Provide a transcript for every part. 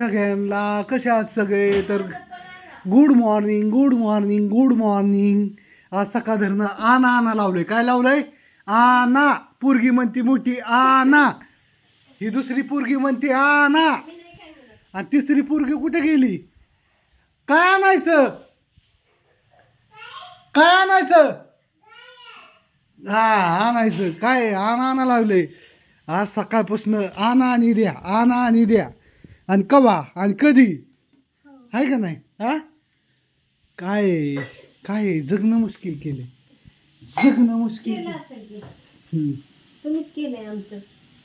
सगळ्यांना कसे आहात सगळे? तर good morning good morning good morning आज सकाळ धरणं आना आना लावलंय. काय लावलंय? आना. पोरगी म्हणती मोठी आना. ही दुसरी पोरगी म्हणते आना. आणि तिसरी पोरगी कुठे गेली? काय आणायचं? काय आणायचं? हा आणायचं. काय? आना आना लावलंय. आज सकाळपासून आना आणि द्या आना आणि द्या. आणि कवा आणि कधी? आहे का नाही? हा? काय काय जगणं मुश्किल केले जगणं मुश्किल केलं असेल की. हम्म. तुम्हीच केलंय आमचं.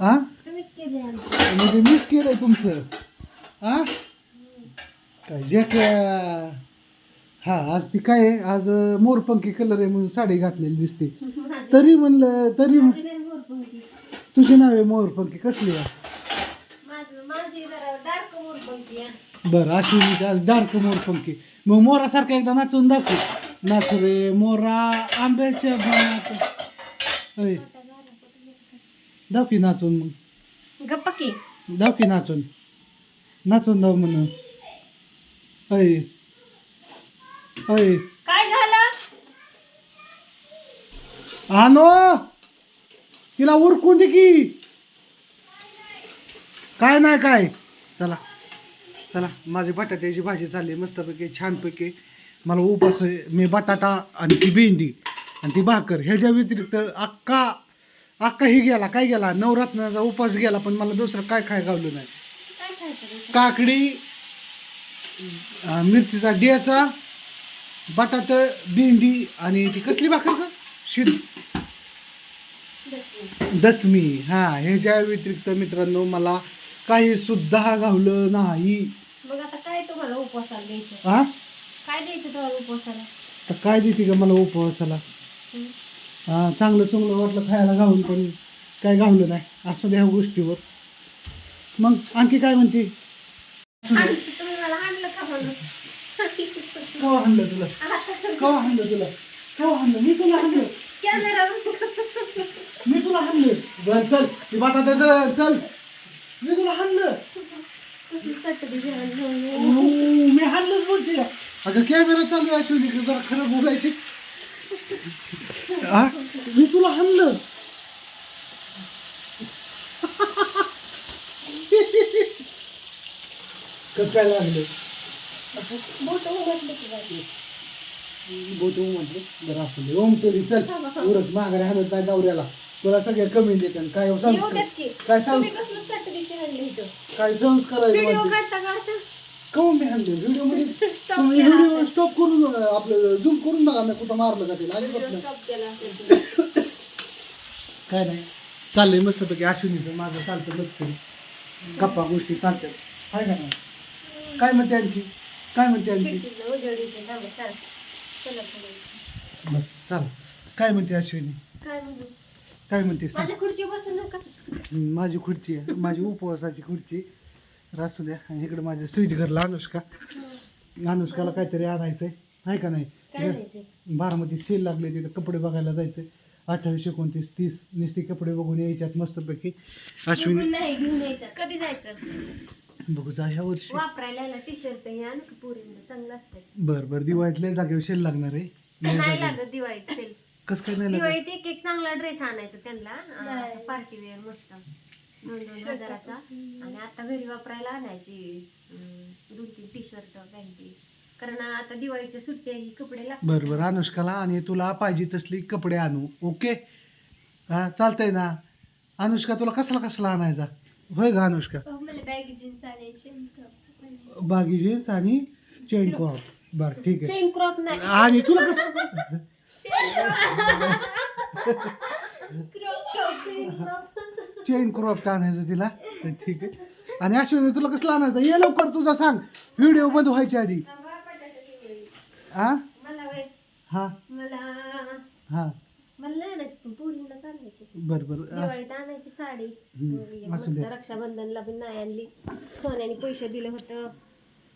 हा? तुम्हीच केलंय आमचं. म्हणजे मीच केलंय तुमचं. हा? काय जे हा आज ती काय आहे? आज मोरपंखी कलर आहे म्हणून साडी घातलेली दिसते. तरी म्हणलं तरी तुझे नाव आहे मोरपंखी कसली आहे माझं माझी जरा डार्क मोरपंखी आहे बरं अश्विनीचा डार्क मोरपंखी मग मोरासारखं एकदा नाचून दाखव. नाच रे मोरा आंब्याच्या दाखवी नाचून मग. गप्पा की. दाखवी नाचून. नाचून दाव म्हण अय. अय. काय झालं? आनो! तिला उरकून दे की. काय नाही काय? चला चला माझी बटाट्याची भाजी चालली मस्तपैकी छानपैकी. मला उपास. मी बटाटा आणि ती भेंडी आणि ती भाकर ह्याच्या व्यतिरिक्त अक्का अक्का ही गेला काय गेला? नवरात्रचा उपास गेला पण मला दुसरं काय काय गावलं नाही. काकडी मिरचीचा डियाचा बटाट भेंडी आणि ती कसली भाकर का शिद दसमी हा ह्याच्या व्यतिरिक्त मित्रांनो मला काही सुद्धा गावलं नाही. मग आता काय तुम्हाला उपवासाला द्यायचं? हा काय द्यायचं तुम्हाला उपवासाला? तर काय देते का मला उपवासाला? हं? हा चांगलं चांगलं वाटलं खायला गावून पण काय गावलं नाही. असं द्या गोष्टीवर. मग आणखी काय म्हणते? आणि तुम्ही मला हाणलं का म्हणून? कवा हाणलं तुला? कवा हाणलं तुला? कवा हाणलं मी तुला हाणलं कॅमेरा मी तुला हाणलं चल. ती बटाट्याचं चल. मी तुला हाणलं मी हाणलंच बोलते. अगं कॅमेरा चालू आहे अश्विनी जरा खरं बोलायचे. हा मी तुला हाणलं. कसं काय लागलं? बोट म्हटलं बरं असू दे ओम तरी चल. उरत माघारी हाणत नाही नवऱ्याला. तुला सगळ्या कमी देते काय येऊ संस्कार द्यात की. काय सांग इथं काय संस्कार आहे व्हिडिओ म्हणते. काढता काढता काहून मी हाणलं व्हिडिओमध्ये Stop तुम्ही केला व्हिडिओ असेल. स्टॉप करून अं, आपलं झूम करून बघा मी कुठं मारलं का तिला अजिबात व्हिडिओ नाही. स्टॉप केला असेल तुम्ही. काय नाही चाललंय मस्तपैकी अश्विनीचं माझं चालतं मस्त गप्पा गोष्टी चालतात काय का नाही काय म्हणते आणखी काय म्हणते आणखी उजेड. थांबा, चला. चला पुढे. बरं चाल काय म्हणते अश्विनी काय म्हणू? काय म्हणते सांग. माझ्या खुर्ची बसून नका. हम्म, माझी खुर्ची आहे. माझी उपवासाची खुर्ची रासू द्या. आणि इकडे माझ्या स्वीट घरला अनुष्का अनुष्काला काहीतरी आणायचंय. आहे का काय नाही बारामती सेल लागले तिथे कपडे बघायला जायचंय. अठ्ठावीस एकोणतीस तीस नुसते कपडे बघून यायच्यात मस्तपैकी. अश्विनी नाही घेऊन यायचं. कधी जायचं? बघू जा ह्या वर्षी. वापरायला टी शर्ट हे आण का पोरींना. चांगलं असतं बर बर. दिवाळीतल्या जागेवर सेल लागणार आहे. नाही लागत दिवाळीत सेल. कस काय नाही लागत? दिवाळीत एक एक चांगला ड्रेस आणायचा त्यांना पार्टी वेअर मस्त. दोन दोन हजाराचा आणि आता घरी वापरायला आणायची दोन तीन टी शर्ट पॅन्टी. कारण आता दिवाळीच्या सुट्ट्या ही कपडे लागतात. बर बर अनुष्काला आणि तुला पाहिजे तसली कपडे आणू ओके? हा चालतंय ना. अनुष्का तुला कसला कसला आणायचा? होय का अनुष्का? मला बॅग जीन्स आणायची बागी जीन्स आणि चेन क्रॉप बर ठीक आहे. चेन क्रॉप नाही. आणि तुला कसं? चेन क्रॉप आणायचं तिला? तर ठीक आहे. आणि अश्विनी तुला कसलं आणायचं? ये लवकर तुझा सांग. व्हिडिओ बंद व्हायच्या आधी. हा हा. मला हा. मला नाही आणायची पण पोरींना चालायची बर बर. दिवाळीत आणायची साडी. हम्म, मग एक असू मस्त दे. रक्षाबंधनला पण नाही आणली. सोन्याने पैसे दिले होतं.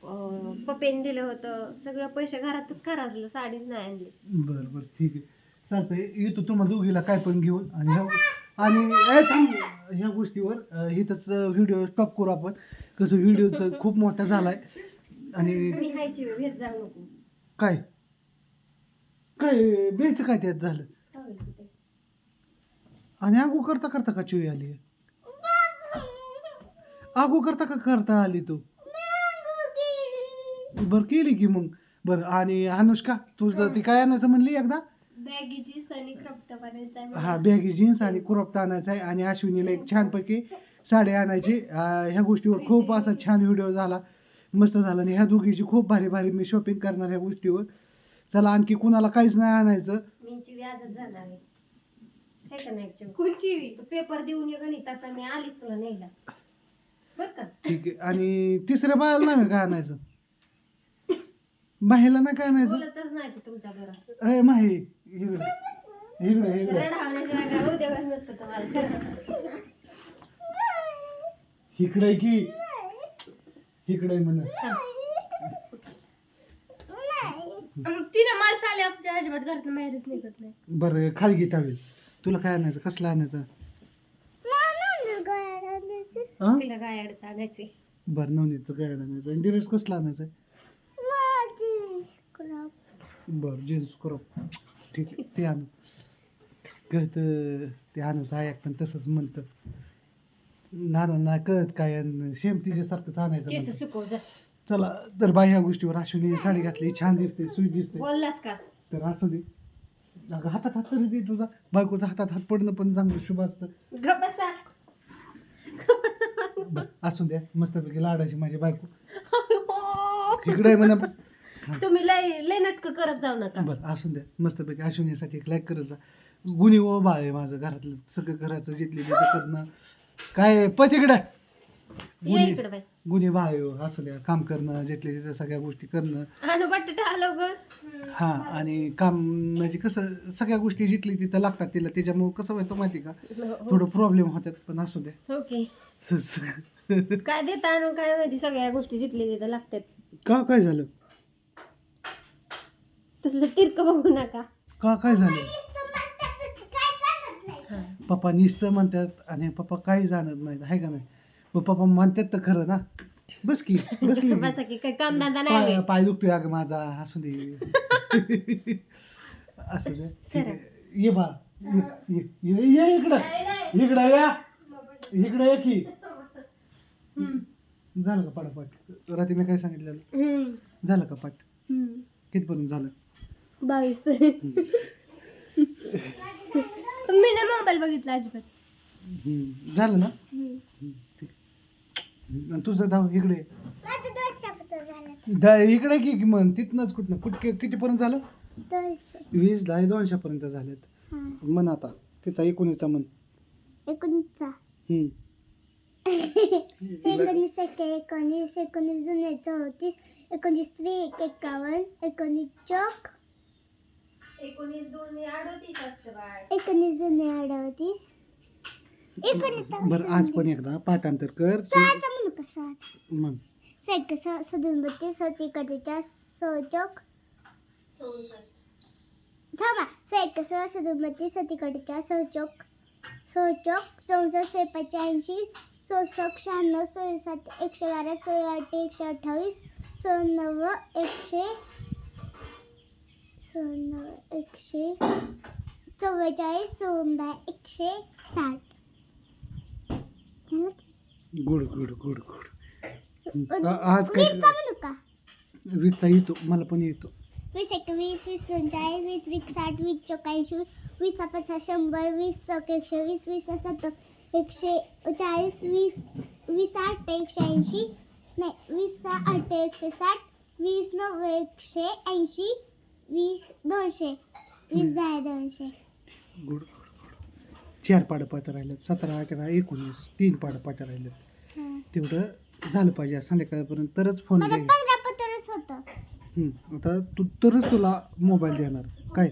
अं, पप्पेने दिलं होतं. सगळं पैसे घरातच खराजलं साडीच नाही आणली. बर बर ठीक आहे. चालतंय. येतो तुम्हाला दोघीला काय पण घेऊन आणि ह्या- आणि ए थांब. ह्या गोष्टीवर अं, इथंच व्हिडिओ स्टॉप करू आपण. कसं व्हिडिओचं खूप मोठा झालाय. आणि मी खायची वेळ भेट जाऊ नको. काय? काय बेच काय त्यात झालं? टावेल कुठे? आणि आगू करता करता का चिवी आली आगू करता का करता आली तू? बर केली की मग. बर आणि अनुष्का तुझं ती काय आणायचं म्हणली एकदा? बॅगीची सनी क्रॉप बनायचा आहे हा बॅगी जीन्स आणि क्रॉप आणायचा आहे आणि अश्विनीला एक छानपैकी साडी आणायची. अं, ह्या गोष्टीवर खूप असा छान व्हिडिओ झाला मस्त झाला. आणि ह्या दोघीची खूप भारी भारी मी शॉपिंग करणार ह्या गोष्टीवर. चला आणखी कुणाला काहीच नाही आणायचं. मीची व्याजच जाणार आहे का नाही चिव? कुठची तू पेपर देऊन ये गणिताचा मी आलीच तुला न्यायला. बर का? ठीक आहे. आणि तिसऱ्या बायाला नाही काय आणायचं? बाहेला नाही काय बोलतच नाही ते तुमच्या घरात. अय माही इकडे. इकडे इकडे. रडावण्याशिवाय काय उद्योगच नसतं तुम्हाला. इकडे की? इकडे म्हण. तिने मला साले आमच्या अजिबात घरातून बाहेरच निघत नाही. बरं खाली घे टावेल तुला काय आणायचं? कसलं आणायचं? हं? तिला काय अडचण आणायची बरं नवनीतचं काय आणायचं. आणि ड्रेस कसला आणायचं बरं जीन्स क्रॉप ठीक आहे ते आणू. कळत ते आणायचं आहे पण तसंच म्हणतं. नाना नाही कळत काय सेम तिच्यासारखंच आणायचं केस म्हणतं. सुकव जा. चला तर बाई ह्या गोष्टीवर अश्विनी साडी घातली छान दिसते सुई दिसते. बोललाच का? तर असू दे. अगं हातात हात तरी दे तुझा. बायकोचा हातात हात पडणं पण चांगलं शुभ असतं. गप बसा. बरं, असू द्या. मस्तपैकी लाडाची माझी बायको. इकडे आहे म्हणा तुम्ही लय लय नाटक करत जाऊ नका. बरं असू द्या. मस्तपैकी अश्विनीसाठी एक लाईक करत जा. गुन्हे व बाळ आहे माझं घरातलं. सगळं घराचं जिथले करणं. काय पत इकडे ये गुन्हे इकडे बाई. गुन्हे हो, असू द्या. काम करणं जिथले तिथं सगळ्या गोष्टी करणं. आणू बटाटा आलो ग. हा आणि काम म्हणजे कसं सगळ्या गोष्टी जिथली तिथं लागतात तिला त्याच्यामुळे कसं व्हायचं माहिती का? थोडं प्रॉब्लेम होतात पण असू द्या. ओके स- स- काय देता आणून काय माहिती सगळ्या गोष्टी जिथले तिथं लागतात. का काय झालं? तसलं तिरक बघू नका. का काय झालं? हा. पप्पा नुसतं म्हणतात आणि पप्पा काही जाणत नाहीत आहे का नाही? मग पप्पा म्हणतात तर खरं ना? बस की बसली की. बसा की काही कामधंदा नाही पाय होय. पाय दुखतोय अगं माझा असू दे. असू दे. ठीक आहे. ये बा. ये ये- ये ये इकडं. इकडं या. इकडं ये की. झालं का पाठापाठ? रात्री मी काय सांगितलेलं? झालं का पाठ? कितीपर्यंत झालं? बावीस. मी नाही मोबाईल बघितला अजिबात. हम्म. झालं ना? हम्म, ठीक. हम्म, आणि तुझं धाव इकडे. दा- इकडे की की मग तिथनंच कुठनं? कुठ कितीपर्यंत झालं? वीस दहा दोनशेपर्यंत झालेत. मन आता. किती एकोणीसचा मन एकोणीसचा. हम्म. एकोणीस एक एकोणीस एकोणीस दोन चौतीस एकोणीस त्रिक एकावन्न एकोणीस चौक एकोणीस दोन हे अडोतीस असतं बाळ एकोणीस दोन अडतीस एकोणीस बरं आज पण एकदा पाठांतर कर सहाचा म्हणू का सहा मग साहित्य स सदुनबत्तीस सतीकडीच्या सचोक थांबा साहित्य स सदुनबत्तीस सतीकडीच्या सहचोक सहचोक चौसष्ट ऐंशी सोसक शहाण्णव सोळा सात एकशे बारा सोळा आठ एकशे अठ्ठावीस सोळाण्णव एकशे सोळाण्णव एकशे चव्वेचाळीस सोळा एकशे साठ? Good good good good. आज का वीसचा येतो मला पण येतो. वीस एकवीस वीस पंचेचाळीस वीस साठ वीस चौकाऐंशी वीस पचास शंभर वीस चौक एकशे वीस वीस सत्तर एकशे चाळीस वीस वीस आठ एकशे ऐंशी नाही वीस सहा आठ एकशे साठ वीस नऊ एकशे ऐंशी वीस दोनशे वीस दहा दोनशे. गुड चार पाडं पाठ राहिलेत सतरा अठरा एकोणीस तीन पाडं पाठ राहिलेत. हा. तेवढं झालं पाहिजे आज संध्याकाळपर्यंत तरच फोन माझं घे. पंधरा पत्रच होतं. हम्म, आता तू तरच तुला मोबाईल देणार. काय?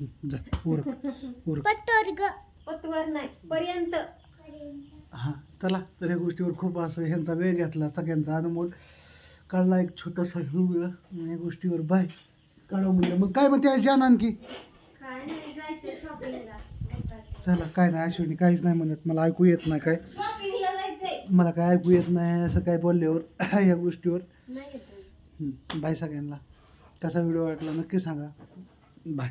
हम्म, जा उरक उरक पत्तर ग पतवर नाही पर्यंत. हां चला तर या गोष्टीवर खूप असं ह्यांचा वेळ घेतला सगळ्यांचा अनमोल. काढला एक छोटासा व्हिडिओ या गोष्टीवर बाय. काढा म्हणलं मग काय म्हणते आज जाण आणखी? काय नाही जायचं शॉपिंगला चला काय नाही अश्विनी काहीच नाही म्हणत मला ऐकू येत नाही काय. शॉपिंगला जायचंय. मला काय ऐकू येत नाही असं काय बोलल्यावर या गोष्टीवर. नाही बाय सगळ्यांना. कसा व्हिडिओ वाटला नक्की सांगा. बाय.